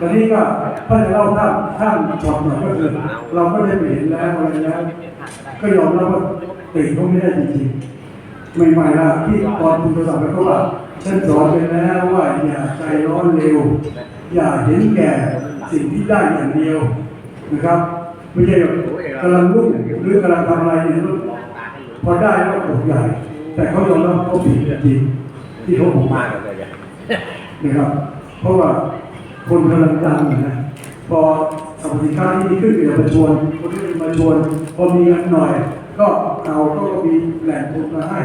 ตอนนี้ก็ถ้าจะเล่าข้ามข้ามช็อตหน่อยก็คือเราก็ได้ไปเห็นแล้วอะไรแล้ว ก็ยอมรับว่าติดเขาไม่ได้จริงๆใหม่ๆละที่ตอนคุณโทรศัพท์ไปเขาว่าฉันสอนไปแล้วว่าอย่าใจร้อนเร็ว อย่าเห็นแก่สิ่งที่ได้อย่างเดียวนะครับไม่ใช่แบบกำลังรุ่งหรือกำลังทำอะไรเนี่ยพอได้ก็ตกใหญ่ แต่เขายอมรับเขาผิดจริงที่เขาบอกมามากเลยเนี่ยนะครับ เพราะว่า คนกำลังดังนะพอสรรพสินค้าที่ดีขึ้นเดี๋ยวมาชวนคนที่มาชวนพอมีเงินหน่อย ก็เอาก็มีแหล่งทุนมาให้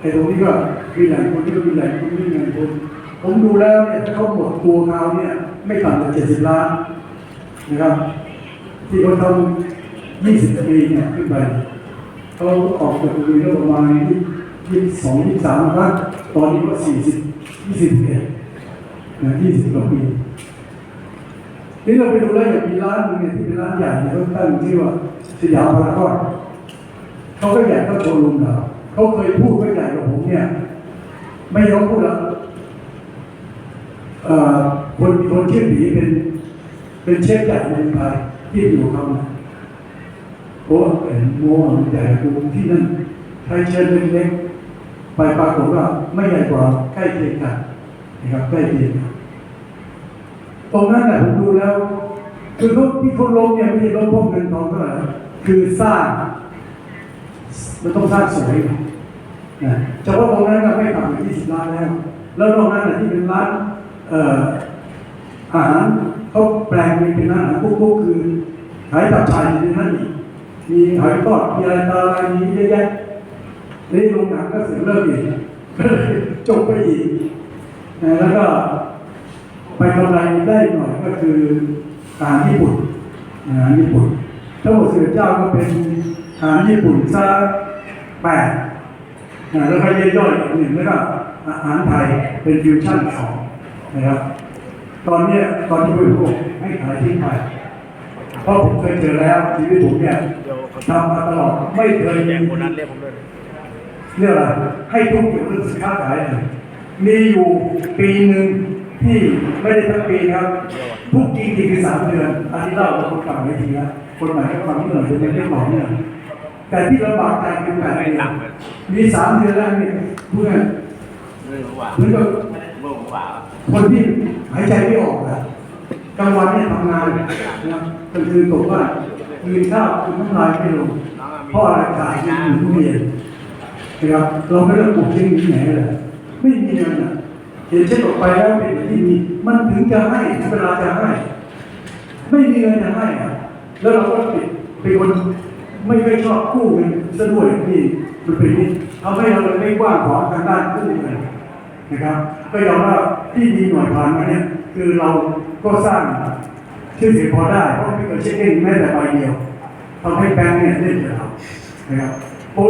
ไอ้ตรงนี้ก็มีแหล่งทุนที่ก็มีแหล่งทุนที่มีเงินทุนผมดูแล้วเนี่ยถ้าเขาหมดตัวเขาเนี่ยไม่ต่ำกว่าเจ็ดสิบล้านนะครับ ที่เขาทำยี่สิบปีเนี่ยขึ้นไปเขาออกจากโรงเรียนก็ประมาณยี่สิบสองยี่สิบสามครั้งตอนนี้ก็สี่สิบยี่สิบเอ็ดนะยี่สิบกว่าปี นี่เราไปดูแล้วอย่างมีร้านหนึงเนี่ยที่เป็นร้านใหญ่เนี่ยเขาตั้งชื่ว่าสยามพารากอนเขาก็ใหญ่ก็โชว์รูมเราเขาเคยพูดว่าใหญ่กว่าผมเนี่ย ไม่ยอมพูดแล้วคนคนชื่อผีเป็น เป็นเชฟใหญ่ในเมืองไทยที่อยู่เขาโอ้เห็นโม่ใหญ่กว่าที่นั่นใครเชิญเล็กๆไปปรากฏว่าไม่ใหญ่กว่าใกล้เคียงกันนะครับใกล้เคียงกัน ตรงนั้นแหละผมดูแล้ว คือเขาที่เขาลงเนี่ยไม่ใช่ลงเพราะเงินทองเท่าไหร่คือสร้างมันต้องสร้างสวยนะเฉพาะตรงนั้นก็ไม่ต่ำกว่า20ล้านแล้ว แล้วนอกนั้นน่ะที่เป็นร้านเอ่ออาหารเขาแปลงเป็นอาหารพวกพวกคือขายตับไก่ในนั้นอีกมีหอยทอดมีอะไรต่ออะไรมีเยอะแยะนี่โรงหนังก็เสียเลิกอีกจบไปอีก แล้วก็ ไปกำไรได้หน่อยก็คืออาหารญี่ปุ่นอาหารญี่ปุ่นทั้งหมดสิบเจ้าก็เป็นอาหารญี่ปุ่นซะแปดนะแล้วก็ย่อยๆอีกหนึ่งแล้วก็อาหารไทยเป็นฟิวชั่นสองนะครับตอนเนี้ยตอนที่ผมพูดให้ขายทิ้งไปเพราะผมเคยเจอแล้วชีวิตผมเนี่ยทำมาตลอดไม่เคยมีกโบนัสเรียกผมด้วยเรื่องอะไรให้ทุกเกี่ยวกับเรื่องสินค้าขายเลยมีอยู่ปีหนึ่ง ที่ไม่ได้ทั้งปีครับ ทุกจริงจริงคือสามเดือนอันนี้เล่ากับคนเก่าไม่ทีนะคนใหม่ก็ฟังนิดหน่อยจะไม่ได้หลอกเนี่ยแต่ที่ลำบากใจคือแปดเดือนมีสามเดือนแล้วเนี่ยเพื่อนไม่รู้ว่าเหมือนกับคนที่หายใจไม่ออกอะกลางวันเนี่ยทำงานนะกลางคืนตกว่ากินข้าวกินน้ำลายไม่ลงเพราะอะไราดเงินอยู่ทุกเรียนนะครับเราไม่ได้ปลูกทิ้งที่ไหนเลยไม่มีเงินอะ เห็นเช่นออกไปแล้วเป็นอย่างที่มีมันถึงจะให้ถึงเวลาจะให้ไม่มีเงินจะให้อะแล้วเราก็ติดเป็นคนไม่ค่อยชอบกู้เงินซะด้วยนี่มันเป็นนี่ทำให้เราไม่กว้างขวางทางด้านกู้เงินนะครับ ก็ยอมรับที่ดีหน่อยผ่านมาเนี่ยคือเราก็สร้างชื่อเสียงพอได้เพราะไม่เคยเช็คเองแม้แต่ใบเดียวทำให้แบงค์เนี่ยเล่นกับเรานะครับโอ้